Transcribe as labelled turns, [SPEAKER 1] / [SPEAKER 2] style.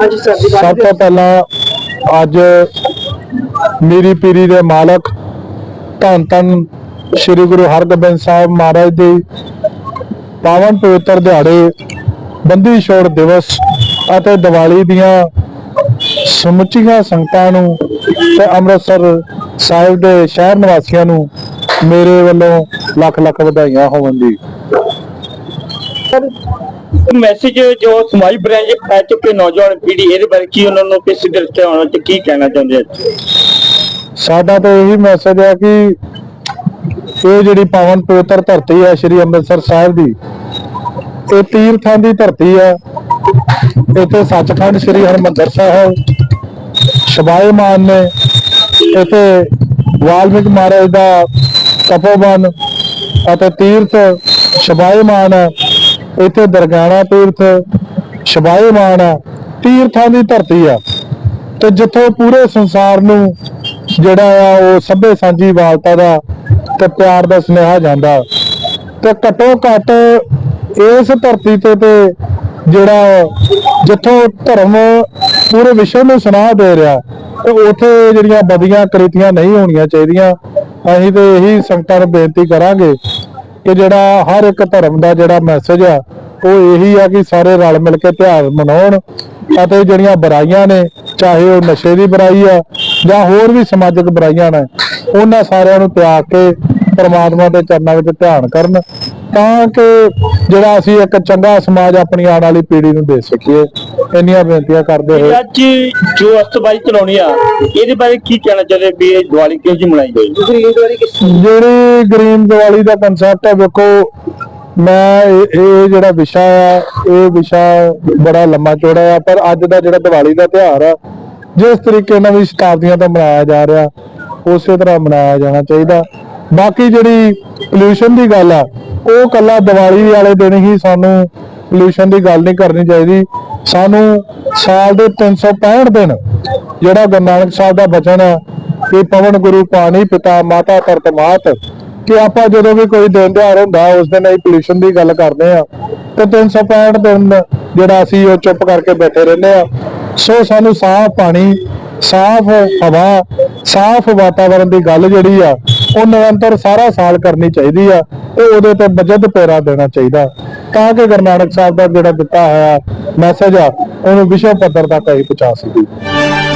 [SPEAKER 1] ਸਭ ਤੋਂ ਪਹਿਲਾਂ ਅੱਜ ਮੇਰੀ ਪੀਰੀ ਦੇ ਮਾਲਕ ਧੰਨ ਧੰਨ ਸ੍ਰੀ ਗੁਰੂ ਹਰਗੋਬਿੰਦ ਸਾਹਿਬ ਮਹਾਰਾਜ ਦੇ ਪਾਵਨ ਪਵਿੱਤਰ ਦਿਹਾੜੇ ਬੰਦੀ ਛੋੜ ਦਿਵਸ ਅਤੇ ਦੀਵਾਲੀ ਦੀਆਂ ਸਮੁੱਚੀਆਂ ਸੰਗਤਾਂ ਨੂੰ ਤੇ ਅੰਮ੍ਰਿਤਸਰ ਸਾਹਿਬ ਦੇ ਸ਼ਹਿਰ ਨਿਵਾਸੀਆਂ ਨੂੰ ਮੇਰੇ ਵੱਲੋਂ ਲੱਖ ਲੱਖ ਵਧਾਈਆਂ ਹੋਣ ਦੀ।
[SPEAKER 2] ਮੈਸੇਜ ਜੋ ਸਮਾਜ ਬ੍ਰਾਂਚ ਖਾ ਚੁੱਕੇ ਨੌਜਵਾਨ ਪੀੜ੍ਹੀ, ਇਹਦੇ ਬਾਰੇ ਕੀ ਉਹਨਾਂ ਨੂੰ ਕਿਸ ਦ੍ਰਿਸ਼ਟੀ ਹੋਣਾ ਤੇ ਕੀ ਕਹਿਣਾ ਚਾਹੁੰਦੇ ਆ?
[SPEAKER 1] ਸਾਡਾ ਤਾਂ ਇਹੀ ਮੈਸੇਜ ਹੈ ਕਿ ਇਹ ਜਿਹੜੀ ਪਾਵਨ ਪਵਿੱਤਰ ਧਰਤੀ ਹੈ ਸ੍ਰੀ ਅੰਮ੍ਰਿਤਸਰ ਸਾਹਿਬ ਦੀ, ਇਹ ਤੀਰਥਾਂ ਦੀ ਧਰਤੀ ਹੈ ਇੱਥੇ ਸੱਚਖੰਡ ਸ੍ਰੀ ਹਰਿਮੰਦਰ ਸਾਹਿਬ ਸ਼ਬਾਇਮਾਨ ਨੇ, ਇੱਥੇ ਵਾਲਮੀਕ ਮਹਾਰਾਜ ਦਾ ਤਪੋਵਨ ਅਤੇ ਤੀਰਥ ਸ਼ਬਾਇਮਾਨ ਹੈ ਇੱਥੇ ਦਰਗਾਣਾ ਤੀਰਥ ਸ਼ਬਾਇਮਾਨ ਹੈ ਤੀਰਥਾਂ ਦੀ ਧਰਤੀ ਆ। ਤੇ ਜਿੱਥੋਂ ਪੂਰੇ ਸੰਸਾਰ ਨੂੰ ਜਿਹੜਾ ਆ, ਉਹ ਸਭੇ ਸਾਂਝੀ ਵਾਲਤਾ ਦਾ ਤੇ ਪਿਆਰ ਦਾ ਸੁਨੇਹਾ ਜਾਂਦਾ। ਤੇ ਘੱਟੋ ਘੱਟ ਇਸ ਧਰਤੀ ਤੇ ਤੇ ਜਿਹੜਾ ਜਿੱਥੋਂ ਧਰਮ ਪੂਰੇ ਵਿਸ਼ਵ ਨੂੰ ਸੁਨਾਹ ਦੇ ਰਿਹਾ, ਤੇ ਉਥੇ ਜਿਹੜੀਆਂ ਬਦੀਆਂ ਕ੍ਰਿਤੀਆਂ ਨਹੀਂ ਹੋਣੀਆਂ ਚਾਹੀਦੀਆਂ, ਅਸੀਂ ਤੇ ਇਹੀ ਸੰਗਤਾਂ ਨੂੰ ਬੇਨਤੀ ਕਰਾਂਗੇ ਕਿ ਜਿਹੜਾ ਹਰ ਇੱਕ ਧਰਮ ਦਾ ਜਿਹੜਾ ਮੈਸੇਜ ਆ, ਉਹ ਇਹੀ ਆ ਕਿ ਸਾਰੇ ਰਲ ਮਿਲ ਕੇ ਤਿਉਹਾਰ ਮਨਾਉਣ ਅਤੇ ਜਿਹੜੀਆਂ ਬੁਰਾਈਆਂ ਨੇ, ਚਾਹੇ ਉਹ ਨਸ਼ੇ ਦੀ ਬੁਰਾਈ ਆ ਜਾਂ ਹੋਰ ਵੀ ਸਮਾਜਿਕ ਬੁਰਾਈਆਂ ਨੇ, ਉਹਨਾਂ ਸਾਰਿਆਂ ਨੂੰ ਤਿਆਗ ਕੇ ਪਰਮਾਤਮਾ ਦੇ ਚਰਨਾਂ ਵਿੱਚ ਧਿਆਨ ਕਰਨ ਤਾਂ ਕਿ ਜਿਹੜਾ ਅਸੀਂ ਇੱਕ ਚੰਗਾ ਸਮਾਜ ਆਪਣੀ ਆਉਣ ਵਾਲੀ ਪੀੜ੍ਹੀ ਨੂੰ ਦੇ ਸਕੀਏ। ਇੰਨੀਆਂ ਬੇਨਤੀਆਂ ਕਰਦੇ ਹੋਏ।
[SPEAKER 2] ਅੱਜ ਜੋ ਅਸਤਬਾਜੀ ਚਲਾਉਣੀ ਆ ਇਹਦੇ ਬਾਰੇ ਕੀ ਕਹਿਣਾ ਚਾਹੁੰਦੇ ਵੀ ਇਹ ਦੀਵਾਲੀ ਕਿਹੋ ਜਿਹੀ ਮਨਾਈ
[SPEAKER 3] ਕਿਸ
[SPEAKER 1] ਜਿਹੜੀ ਗ੍ਰੀਨ ਦੀਵਾਲੀ ਦਾ ਕਨਸੈਪਟ ਹੈ ਵੇਖੋ ਮੈਂ ਇਹ ਇਹ ਜਿਹੜਾ ਵਿਸ਼ਾ ਆ ਇਹ ਵਿਸ਼ਾ ਬੜਾ ਲੰਮਾ ਚੌੜਾ ਆ ਪਰ ਅੱਜ ਦਾ ਜਿਹੜਾ ਦੀਵਾਲੀ ਦਾ ਤਿਉਹਾਰ ਆ ਜਿਸ ਤਰੀਕੇ ਨਾਲ ਵੀ ਸ਼ਤਾਬਦੀਆਂ ਤੋਂ ਮਨਾਇਆ ਜਾ ਰਿਹਾ ਉਸੇ ਤਰ੍ਹਾਂ ਮਨਾਇਆ ਜਾਣਾ ਚਾਹੀਦਾ। ਬਾਕੀ ਜਿਹੜੀ ਪੋਲੂਸ਼ਨ ਦੀ ਗੱਲ ਆ, ਉਹ ਕੱਲਾ ਦੀਵਾਲੀ ਵਾਲੇ ਦਿਨ ਹੀ ਸਾਨੂੰ ਪੋਲੂਸ਼ਨ ਦੀ ਗੱਲ ਨਹੀਂ ਕਰਨੀ ਚਾਹੀਦੀ। ਸਾਨੂੰ ਸਾਲ ਦੇ 365 ਦਿਨ ਜਿਹੜਾ ਗੁਰੂ ਨਾਨਕ ਸਾਹਿਬ ਦਾ ਬਚਨ ਹੈ ਕਿ ਪਵਨ ਗੁਰੂ ਪਾਣੀ ਪਿਤਾ ਮਾਤਾ ਧਰਤ ਮਾਤ, ਕਿ ਆਪਾਂ ਜਦੋਂ ਵੀ ਕੋਈ ਦਿਨ ਤਿਉਹਾਰ ਹੁੰਦਾ, ਉਸ ਦਿਨ ਅਸੀਂ ਪੋਲੂਸ਼ਨ ਦੀ ਗੱਲ ਕਰਦੇ ਆ। ਤੇ 365 ਦਿਨ ਜਿਹੜਾ ਅਸੀਂ ਉਹ ਚੁੱਪ ਕਰਕੇ ਬੈਠੇ ਰਹਿੰਦੇ ਆ। ਸੋ ਸਾਨੂੰ ਸਾਫ਼ ਪਾਣੀ ਸਾਫ਼ ਹਵਾ, ਸਾਫ਼ ਵਾਤਾਵਰਣ ਦੀ ਗੱਲ ਜਿਹੜੀ ਆ, ਉਹ ਨਿਰੰਤਰ ਸਾਰਾ ਸਾਲ ਕਰਨੀ ਚਾਹੀਦੀ ਆ ਤੇ ਉਹਦੇ ਤੇ ਬਜਟ ਪੈਰਾ ਦੇਣਾ ਚਾਹੀਦਾ। ਤਾਂ ਕਿ ਗੁਰੂ ਨਾਨਕ ਸਾਹਿਬ ਦਾ ਜਿਹੜਾ ਦਿੱਤਾ ਹੋਇਆ ਮੈਸੇਜ ਆ, ਉਹਨੂੰ ਵਿਸ਼ਵ ਪੱਧਰ ਤੱਕ ਅਸੀਂ ਪਹੁੰਚਾ ਸਕੀਏ।